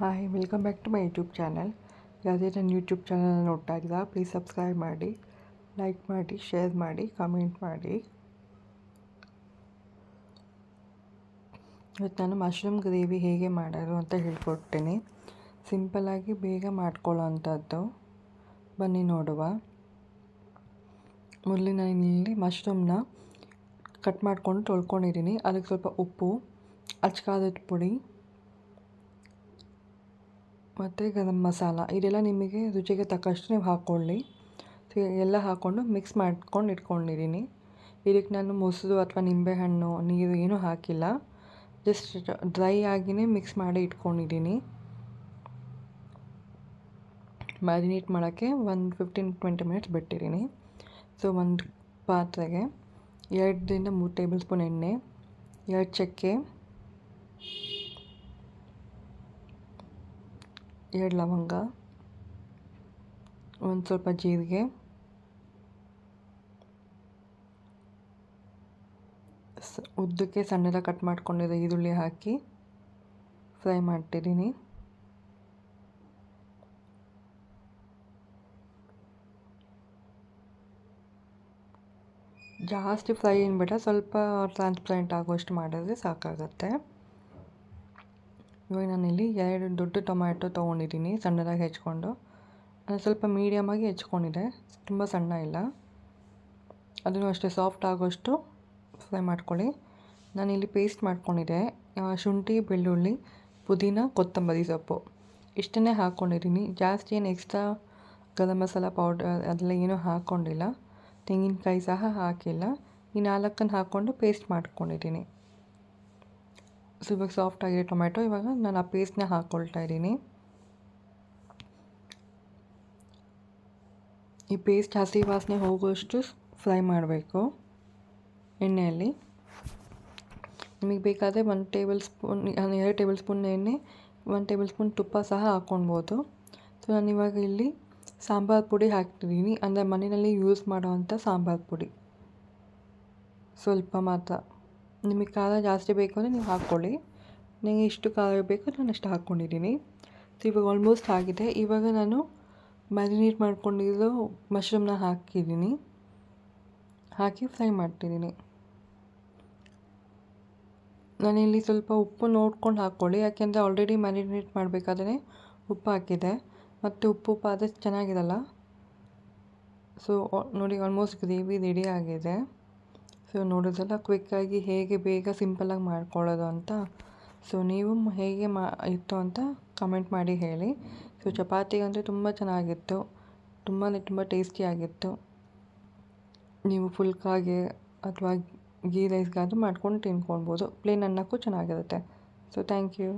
Hi welcome back to my YouTube channel ಯಾವುದೇ ನನ್ನ YouTube channel ನೋಡ್ತಾ ಪ್ಲೀಸ್ ಸಬ್ಸ್ಕ್ರೈಬ್ ಮಾಡಿ ಲೈಕ್ ಮಾಡಿ ಶೇರ್ ಮಾಡಿ ಕಮೆಂಟ್ ಮಾಡಿ. ಇವತ್ತು ನಾನು ಮಶ್ರೂಮ್ ಗ್ರೇವಿ ಹೇಗೆ ಮಾಡೋದು ಅಂತ ಹೇಳ್ಕೊಡ್ತೀನಿ. ಸಿಂಪಲ್ಲಾಗಿ ಬೇಗ ಮಾಡ್ಕೊಳ್ಳೋ ಅಂಥದ್ದು. ಬನ್ನಿ ನೋಡುವ. ಮೊದಲು ನಾನಿಲ್ಲಿ ಮಶ್ರೂಮ್ನ ಕಟ್ ಮಾಡ್ಕೊಂಡು ತೊಳ್ಕೊಂಡಿದ್ದೀನಿ. ಅದಕ್ಕೆ ಸ್ವಲ್ಪ ಉಪ್ಪು ಅಚ್ಕಾರದ ಪುಡಿ ಮತ್ತು ಗರಂ ಮಸಾಲ, ಇದೆಲ್ಲ ನಿಮಗೆ ರುಚಿಗೆ ತಕ್ಕಷ್ಟು ನೀವು ಹಾಕ್ಕೊಳ್ಳಿ. ಎಲ್ಲ ಹಾಕ್ಕೊಂಡು ಮಿಕ್ಸ್ ಮಾಡ್ಕೊಂಡು ಇಟ್ಕೊಂಡಿದ್ದೀನಿ. ಇದಕ್ಕೆ ನಾನು ಮೊಸರು ಅಥವಾ ನಿಂಬೆಹಣ್ಣು, ನೀರು ಏನೂ ಹಾಕಿಲ್ಲ. ಜಸ್ಟ್ ಡ್ರೈ ಆಗಿಯೇ ಮಿಕ್ಸ್ ಮಾಡಿ ಇಟ್ಕೊಂಡಿದ್ದೀನಿ. ಮ್ಯಾರಿನೇಟ್ ಮಾಡೋಕ್ಕೆ ಒಂದು ಫಿಫ್ಟೀನ್ ಟ್ವೆಂಟಿ ಮಿನಿಟ್ಸ್ ಬಿಟ್ಟಿದ್ದೀನಿ. ಸೊ ಒಂದು ಪಾತ್ರೆಗೆ ಎರಡರಿಂದ ಮೂರು ಟೇಬಲ್ ಸ್ಪೂನ್ ಎಣ್ಣೆ, ಎರಡು ಚಕ್ಕೆ ಎರಡು ಲವಂಗ, ಒಂದು ಸ್ವಲ್ಪ ಜೀರಿಗೆ, ಸ, ಉದ್ದಕ್ಕೆ ಸಣ್ಣದಾಗಿ ಕಟ್ ಮಾಡ್ಕೊಂಡಿರೋ ಈರುಳ್ಳಿ ಹಾಕಿ ಫ್ರೈ ಮಾಡ್ತಿದ್ದೀನಿ. ಜಾಸ್ತಿ ಫ್ರೈ ಏನು ಬೇಡ, ಸ್ವಲ್ಪ ಟ್ರಾನ್ಸ್ಪರೆಂಟ್ ಆಗುವಷ್ಟು ಮಾಡಿದ್ರೆ ಸಾಕಾಗತ್ತೆ. ಇವಾಗ ನಾನಿಲ್ಲಿ ಎರಡು ದೊಡ್ಡ ಟೊಮ್ಯಾಟೊ ತೊಗೊಂಡಿದ್ದೀನಿ, ಸಣ್ಣದಾಗಿ ಹೆಚ್ಕೊಂಡು. ಸ್ವಲ್ಪ ಮೀಡಿಯಮಾಗಿ ಹೆಚ್ಕೊಂಡಿದೆ, ತುಂಬ ಸಣ್ಣ ಇಲ್ಲ. ಅದನ್ನು ಅಷ್ಟೇ ಸಾಫ್ಟ್ ಆಗೋಷ್ಟು ಫ್ರೈ ಮಾಡ್ಕೊಳ್ಳಿ. ನಾನಿಲ್ಲಿ ಪೇಸ್ಟ್ ಮಾಡ್ಕೊಂಡಿದ್ದೆ ಶುಂಠಿ, ಬೆಳ್ಳುಳ್ಳಿ, ಪುದೀನ, ಕೊತ್ತಂಬರಿ ಸೊಪ್ಪು. ಇಷ್ಟನ್ನೇ ಹಾಕ್ಕೊಂಡಿದ್ದೀನಿ ಜಾಸ್ತಿ ಏನು ಎಕ್ಸ್ಟ್ರಾ ಗರಂ ಮಸಾಲ ಪೌಡರ್ ಅದೆಲ್ಲ ಏನೂ ಹಾಕ್ಕೊಂಡಿಲ್ಲ ತೆಂಗಿನಕಾಯಿ ಸಹ ಹಾಕಿಲ್ಲ. ಈ ನಾಲ್ಕನ್ನು ಹಾಕ್ಕೊಂಡು ಪೇಸ್ಟ್ ಮಾಡ್ಕೊಂಡಿದ್ದೀನಿ. ಸೊ ಇವಾಗ ಸಾಫ್ಟ್ ಆಗಿದೆ ಟೊಮ್ಯಾಟೊ. ಇವಾಗ ನಾನು ಆ ಪೇಸ್ಟ್ನ ಹಾಕ್ಕೊಳ್ತಾ ಇದ್ದೀನಿ. ಈ ಪೇಸ್ಟ್ ಹಸಿ ವಾಸನೆ ಹೋಗುವಷ್ಟು ಫ್ರೈ ಮಾಡಬೇಕು ಎಣ್ಣೆಯಲ್ಲಿ. ನಿಮಗೆ ಬೇಕಾದರೆ ಒಂದು ಟೇಬಲ್ ಸ್ಪೂನ್ ಎರಡು ಟೇಬಲ್ ಸ್ಪೂನ್ ಎಣ್ಣೆ ಒಂದು ಟೇಬಲ್ ಸ್ಪೂನ್ ತುಪ್ಪ ಸಹ ಹಾಕ್ಕೊಳ್ಬೋದು ಸೊ ನಾನು ಇವಾಗ ಇಲ್ಲಿ ಸಾಂಬಾರು ಪುಡಿ ಹಾಕ್ತಿದ್ದೀನಿ. ಅಂದರೆ ಮನೆಯಲ್ಲಿ ಯೂಸ್ ಮಾಡೋವಂಥ ಸಾಂಬಾರು ಪುಡಿ. ಸ್ವಲ್ಪ ಮಾತ್ರ. ನಿಮಗೆ ಖಾರ ಜಾಸ್ತಿ ಬೇಕು ಅಂದರೆ ನೀವು ಹಾಕ್ಕೊಳ್ಳಿ. ನನಗೆ ಇಷ್ಟು ಖಾರ ಬೇಕು ನಾನು ಅಷ್ಟು ಹಾಕ್ಕೊಂಡಿದ್ದೀನಿ. ಸೊ ಇವಾಗ ಆಲ್ಮೋಸ್ಟ್ ಆಗಿದೆ. ಇವಾಗ ನಾನು ಮ್ಯಾರಿನೇಟ್ ಮಾಡ್ಕೊಂಡಿರೋ ಮಶ್ರೂಮ್ನ ಹಾಕಿದ್ದೀನಿ. ಹಾಕಿ ಫ್ರೈ ಮಾಡ್ತಿದ್ದೀನಿ. ನಾನಿಲ್ಲಿ ಸ್ವಲ್ಪ ಉಪ್ಪು ನೋಡ್ಕೊಂಡು ಹಾಕ್ಕೊಳ್ಳಿ. ಯಾಕೆಂದರೆ ಆಲ್ರೆಡಿ ಮ್ಯಾರಿನೇಟ್ ಮಾಡಬೇಕಾದ್ರೆ ಉಪ್ಪು ಹಾಕಿದೆ. ಮತ್ತು ಉಪ್ಪು ಉಪ್ಪು ಆದರೆ ಚೆನ್ನಾಗಿರಲ್ಲ. ಸೊ ನೋಡಿ ಆಲ್ಮೋಸ್ಟ್ ಗ್ರೇವಿ ರೆಡಿ ಆಗಿದೆ. ಸೊ ನೋಡೋದಲ್ಲ ಕ್ವಿಕ್ಕಾಗಿ ಹೇಗೆ ಬೇಗ ಸಿಂಪಲ್ಲಾಗಿ ಮಾಡ್ಕೊಳ್ಳೋದು ಅಂತ. ಸೊ ನೀವು ಹೇಗೆ ಮಾ, ಇತ್ತು ಅಂತ ಕಮೆಂಟ್ ಮಾಡಿ ಹೇಳಿ. ಸೊ ಚಪಾತಿಗಂದರೆ ತುಂಬ ಚೆನ್ನಾಗಿತ್ತು. ತುಂಬಾ ತುಂಬ ಟೇಸ್ಟಿಯಾಗಿತ್ತು ನೀವು ಫುಲ್ಕಾಗೆ ಅಥವಾ ಗೀ ರೈಸ್ಗಾದರೂ ಮಾಡ್ಕೊಂಡು ತಿನ್ಕೊಳ್ಬೋದು. ಪ್ಲೇನ್ ಅನ್ನಕ್ಕೂ ಚೆನ್ನಾಗಿರುತ್ತೆ. So thank you